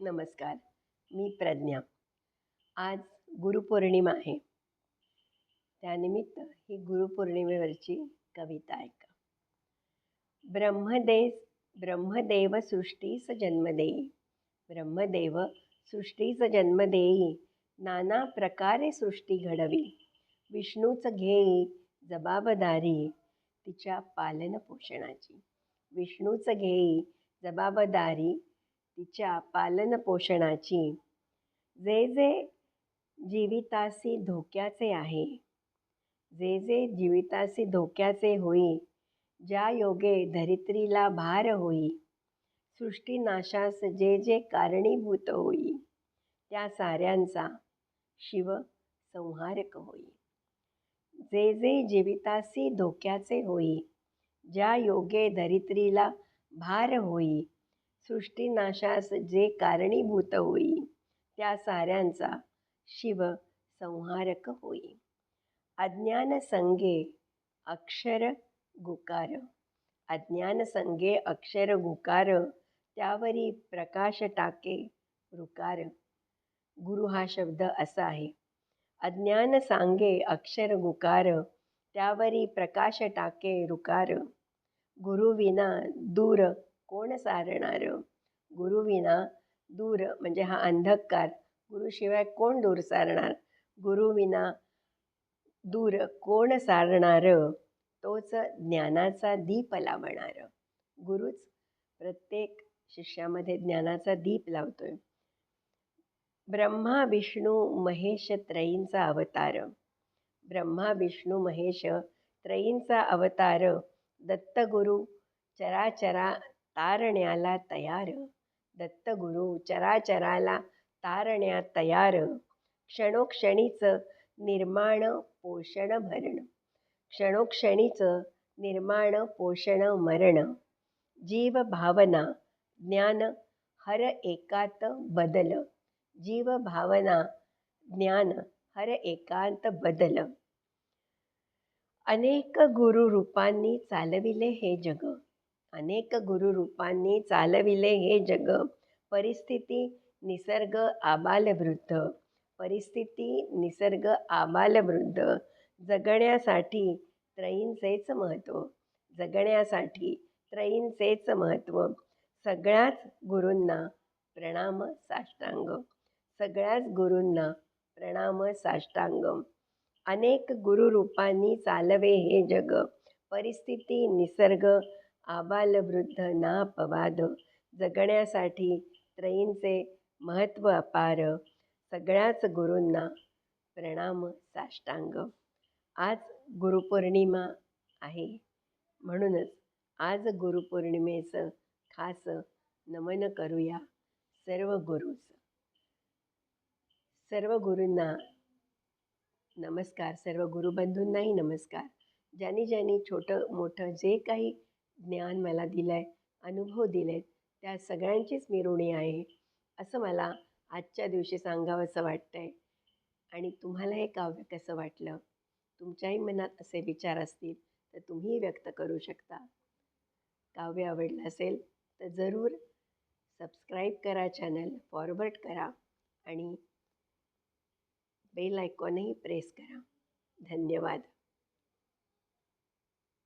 नमस्कार मी प्रज्ञा. आज गुरुपौर्णिमा आहे. त्यानिमित्त ही गुरुपौर्णिमेवरची कविता ऐका. ब्रह्मदेव ब्रह्मदेव सृष्टीस जन्म देई ब्रह्मदेव सृष्टीस जन्म देई नाना प्रकारे सृष्टी घडवी. विष्णूच घेई जबाबदारी तिच्या पालन पोषणाची विष्णूच घेई जबाबदारी तिच्या पालनपोषणाची. जे जे जीवितासी धोक्याचे आहे जे जे जीवितासी धोक्याचे होई ज्या योगे धरित्रीला भार होई सृष्टीनाशास जे जे कारणीभूत होई त्या साऱ्यांचा शिव संहारक होई. जे जे जीवितासी धोक्याचे होई ज्या योगे धरित्रीला भार होई सृष्टीनाशास जे कारणीभूत होई त्या साऱ्यांचा शिव संहारक होई अज्ञान संगे अक्षर गुकार. अज्ञान संगे अक्षर गुकार त्यावरी प्रकाश टाके रुकार गुरु हा शब्द असा आहे. अज्ञान सांगे अक्षर गुकार त्यावरी प्रकाश टाके रुकार गुरुविना दूर कोण सारणार? गुरुविना दूर म्हणजे हा अंधकार. गुरुशिवाय कोण दूर सारणार? गुरुविना दूर कोण सारणार? तोच ज्ञानाचा दीप लावणार. गुरुच प्रत्येक शिष्यामध्ये ज्ञानाचा दीप लावतोय. ब्रह्मा विष्णू महेश त्रयींचा अवतार. ब्रह्मा विष्णू महेश त्रयींचा अवतार. दत्तगुरु चराचरा तारण्याला तयार. दत्तगुरु चराचराला तारण्या तयार. क्षणोक्षणीचं निर्माण पोषण भरण. क्षणोक्षणीचं निर्माण पोषण मरण. जीव भावना ज्ञान हर एकात बदल. जीव भावना ज्ञान हर एकांत बदल. अनेक गुरुरूपांनी चालविले हे जग. अनेक गुरुरूपांनी चालविले हे जग. परिस्थिती निसर्ग आबालवृद्ध परिस्थिती निसर्ग आबालवृद्ध जगण्यासाठी त्रयींचेच महत्त्व जगण्यासाठी त्रयींचेच महत्त्व सगळ्याच गुरूंना प्रणाम साष्टांग. सगळ्याच गुरूंना प्रणाम साष्टांग. अनेक गुरुरूपांनी चालवे हे जग. परिस्थिती निसर्ग आबालवृद्ध नापवाद जगण्यासाठी त्रयींचे महत्त्व अपार. सगळ्याच गुरूंना प्रणाम साष्टांग. आज गुरुपौर्णिमा आहे. म्हणूनच आज गुरुपौर्णिमेचं खास नमन करूया सर्व गुरूच सर्व गुरूंना नमस्कार. सर्व गुरुबंधूंनाही नमस्कार. ज्यांनी ज्यांनी छोटं मोठं जे काही ज्ञान मला दिलं आहे अनुभव दिले आहेत त्या सगळ्यांचीच मी ऋणी आहे असं मला आजच्या दिवशी सांगावंसं वाटतं आहे आणि तुम्हाला हे काव्य कसं वाटलं? तुमच्याही मनात असे विचार असतील तर तुम्ही व्यक्त करू शकता. काव्य आवडलं असेल तर जरूर सबस्क्राईब करा चॅनल फॉरवर्ड करा आणि बेल आयकॉनही प्रेस करा. धन्यवाद.